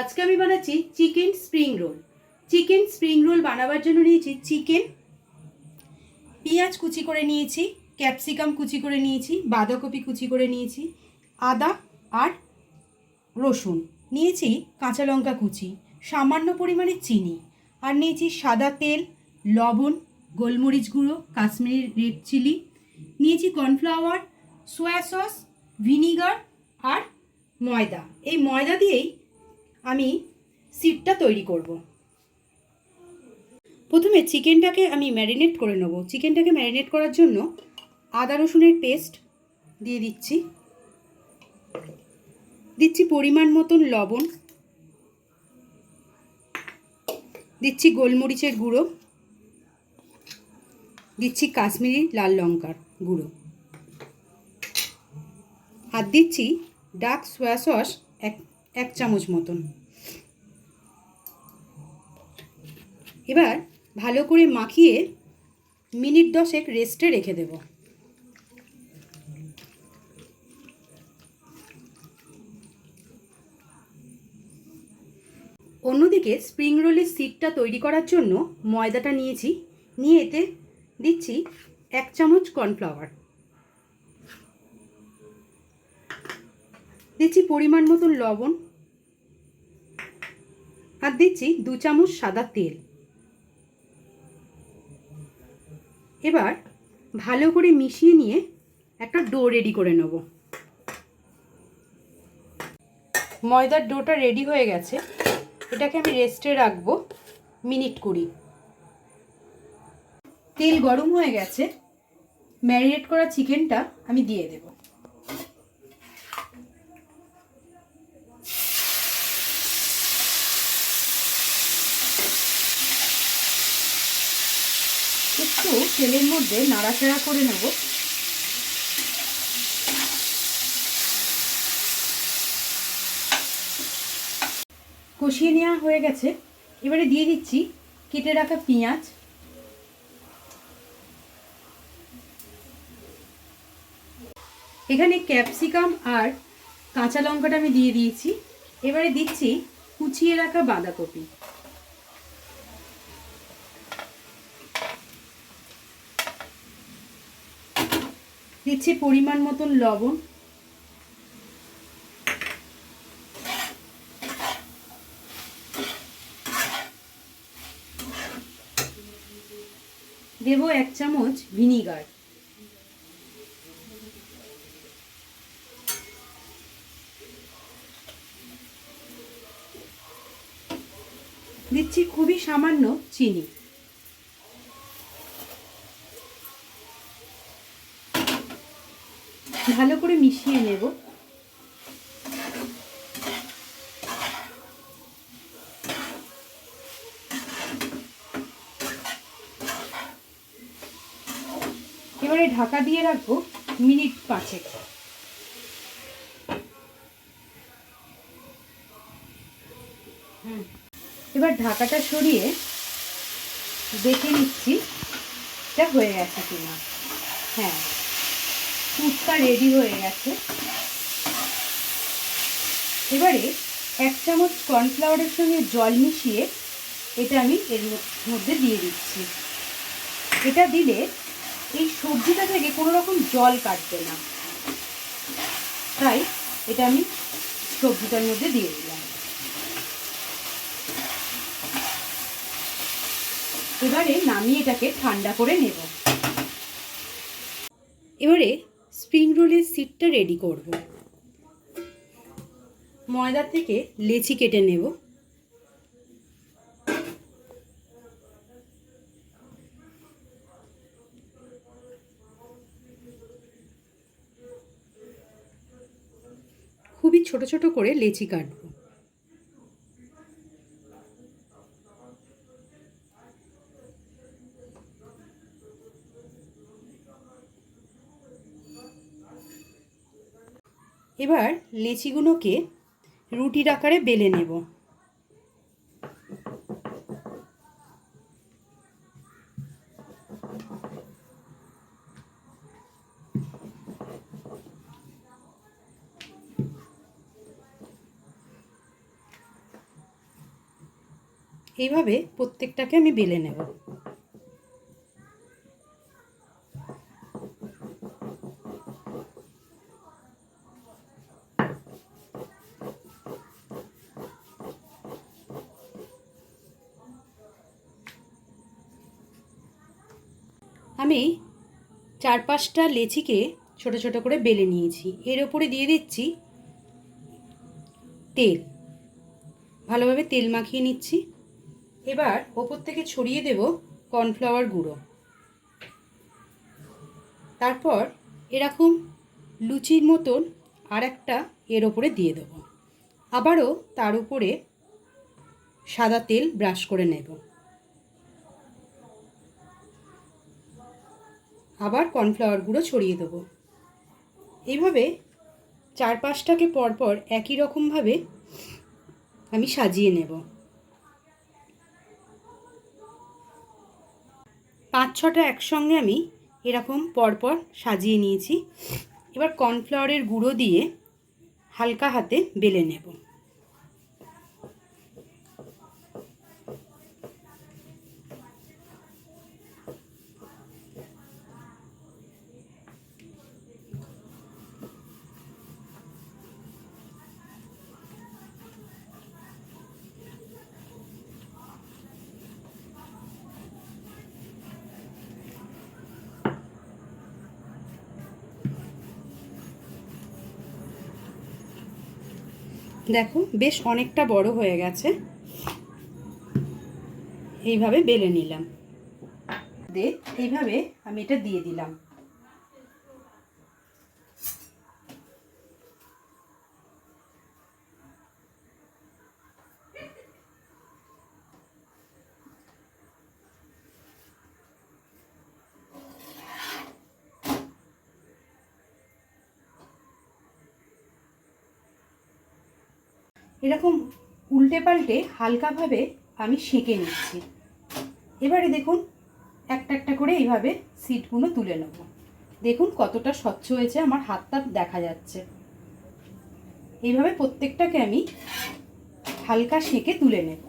আজকে আমি বানাচ্ছি chicken spring roll. Chicken spring roll বানাবার জন্য নিয়েছি চিকেন, পেঁয়াজ কুচি করে নিয়েছি, ক্যাপসিকাম কুচি করে নিয়েছি, বাঁধাকপি কুচি করে নিয়েছি, আদা আর রসুন। নিয়েছি কাঁচা লঙ্কা কুচি, সামান্য পরিমাণে চিনি, আর নিয়েছি সাদা তেল, লবণ, গোলমরিচ গুঁড়ো, কাশ্মীরি রেড চিলি, নিয়েছি কর্নফ্লাওয়ার, সোয়া সস, ভিনিগার আর ময়দা। এই ময়দা দিয়েই আমি সিটটা তৈরি করব। প্রথমে চিকেনটাকে আমি ম্যারিনেট করে নেব। চিকেনটাকে ম্যারিনেট করার জন্য আদা রসুনের পেস্ট দিয়ে দিচ্ছি। দিচ্ছি পরিমাণ মতন লবণ। দিচ্ছি গোলমরিচের গুঁড়ো। দিচ্ছি কাশ্মীরি লাল লঙ্কার গুঁড়ো। আর দিচ্ছি ডার্ক সোয়া সস এক এক চামচ মতন। এবার ভালো করে মাখিয়ে মিনিট দশেক রেস্টে রেখে দেব। অন্যদিকে স্প্রিং রোলের সিটটা তৈরি করার জন্য ময়দাটা নিয়েছি। নিয়ে এতে দিচ্ছি এক চামচ কর্নফ্লাওয়ার দিচ্ছি পরিমাণ মতন লবণ। আর দিচ্ছি দু চামচ সাদা তেল। এবার ভালো করে মিশিয়ে নিয়ে একটা ডো রেডি করে নেব। ময়দার ডোটা রেডি হয়ে গেছে। এটাকে আমি রেস্টে রাখব মিনিট কুড়ি। তেল গরম হয়ে গেছে। ম্যারিনেট করা চিকেনটা আমি দিয়ে দেব একটু তেলের মধ্যে নাড়াচাড়া করে নেব। কষিয়ে নেওয়া হয়ে গেছে। এবারে দিয়ে দিচ্ছি কেটে রাখা পেঁয়াজ। এখানে ক্যাপসিকাম আর কাঁচা লঙ্কাটা আমি দিয়ে দিয়েছি। এবারে দিচ্ছি কুচিয়ে রাখা বাঁধাকপি। দিচ্ছি পরিমাণ মতন লবণ। দেব এক চামচ ভিনিগার। দিচ্ছি খুবই সামান্য চিনি। ভালো করে মিশিয়ে নেব। এবারে ঢাকা দিয়ে রাখব মিনিট পাঁচেক। এবার ঢাকাটা সরিয়ে দেখে নিচ্ছি। এটা হয়ে গেছে কিনা? হ্যাঁ। ফুটটা রেডি হয়ে গেছে। এবারে এক চামচ কর্নফ্লাওয়ারের সঙ্গে জল মিশিয়ে এটা আমি এর মধ্যে দিয়ে দিচ্ছি। এটা দিলে এই সবজিটা থেকে কোনো রকম জল কাটবে না। তাই এটা আমি সবজিটার মধ্যে দিয়ে দিলাম। এবারে নামিয়ে এটাকে ঠান্ডা করে নেব। এবারে স্প্রিং রোলের সিটটা রেডি করব। ময়দা থেকে লেচি কেটে নেব। খুবই ছোট ছোট করে লেচি কাটবো। এবার লেচিগুলোকে রুটির আকারে বেলে নেব। এইভাবে প্রত্যেকটাকে আমি বেলে নেব আমি চার পাঁচটা লেচিকে ছোট ছোট করে বেলে নিয়েছি। এর ওপরে দিয়ে দিচ্ছি তেল। ভালোভাবে তেল মাখিয়ে নিচ্ছি। এবার ওপর থেকে ছড়িয়ে দেব কর্নফ্লাওয়ার গুঁড়ো। তারপর এরকম লুচির মতন আর একটা এর ওপরে দিয়ে দেবো। আবারও তার উপরে সাদা তেল ব্রাশ করে নেব। আবার কর্নফ্লাওয়ার গুঁড়ো ছড়িয়ে দেবো। এইভাবে চার পাঁচটাকে পরপর একই রকমভাবে আমি সাজিয়ে নেব। পাঁচ, ছটা একসঙ্গে আমি এরকম পরপর সাজিয়ে নিয়েছি। এবার কর্নফ্লাওয়ারের গুঁড়ো দিয়ে হালকা হাতে বেলে নেব। দেখো বেশ অনেকটা বড় হয়ে গেছে। এইভাবে বেলে নিলাম। এইভাবে আমি এটা দিয়ে দিলাম। এরকম উল্টে পাল্টে হালকাভাবে আমি সেঁকে নিচ্ছি। এবারে দেখুন, একটা একটা করে এইভাবে সিটগুলো তুলে নেব। দেখুন কতটা স্বচ্ছ হয়েছে, আমার হাতটা দেখা যাচ্ছে। এইভাবে প্রত্যেকটাকে আমি হালকা সেঁকে তুলে নেব।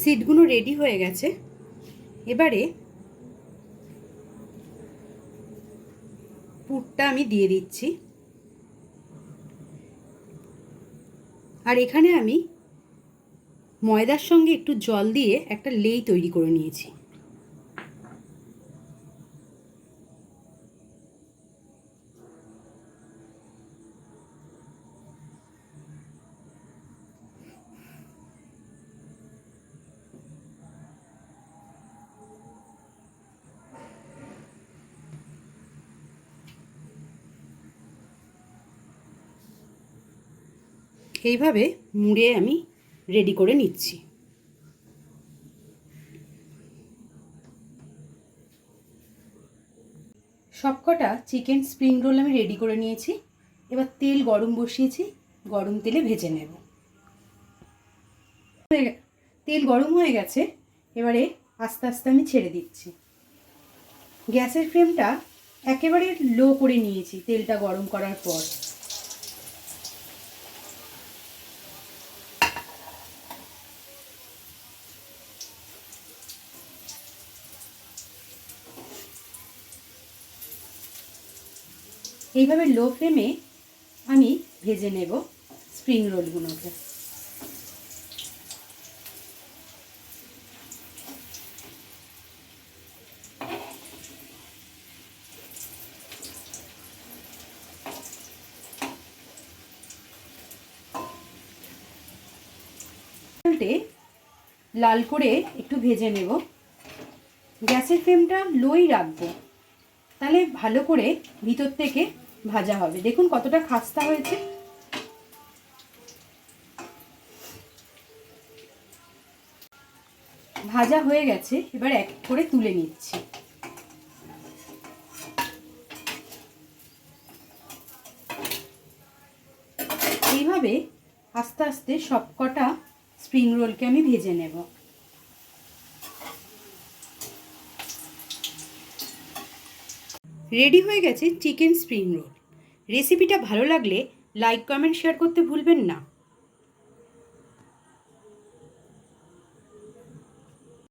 সিটগুলো রেডি হয়ে গেছে। এবারে পুরটা আমি দিয়ে দিচ্ছি। আর এখানে আমি ময়দার সঙ্গে একটু জল দিয়ে একটা লেই তৈরি করে নিয়েছি। এইভাবে মুড়ে আমি রেডি করে নিচ্ছি। সবকটা চিকেন স্প্রিং রোল আমি রেডি করে নিয়েছি। এবার তেল গরম বসিয়েছি, গরম তেলে ভেজে নেব। তেল গরম হয়ে গেছে, এবারে আস্তে আস্তে আমি ছেড়ে দিচ্ছি। গ্যাসের ফ্লেমটা একেবারে লো করে নিয়েছি তেলটা গরম করার পর। এইভাবে লো ফ্লেমে আমি ভেজে নেব স্প্রিং রোলগুলোকে। লাল করে একটু ভেজে নেব। গ্যাসের ফ্লেমটা লোই রাখব। তাহলে ভালো করে ভিতর থেকে ভাজা হবে। দেখুন কতটা খাস্তা হয়েছে। ভাজা হয়ে গেছে, এবার এক করে তুলে নিচ্ছি। এইভাবে আস্তে আস্তে সবকটা স্প্রিং রোলকে আমি ভেজে নেব। রেডি হয়ে গেছে চিকেন স্প্রিং রোল। রেসিপিটা ভালো লাগলে লাইক, কমেন্ট, শেয়ার করতে ভুলবেন না।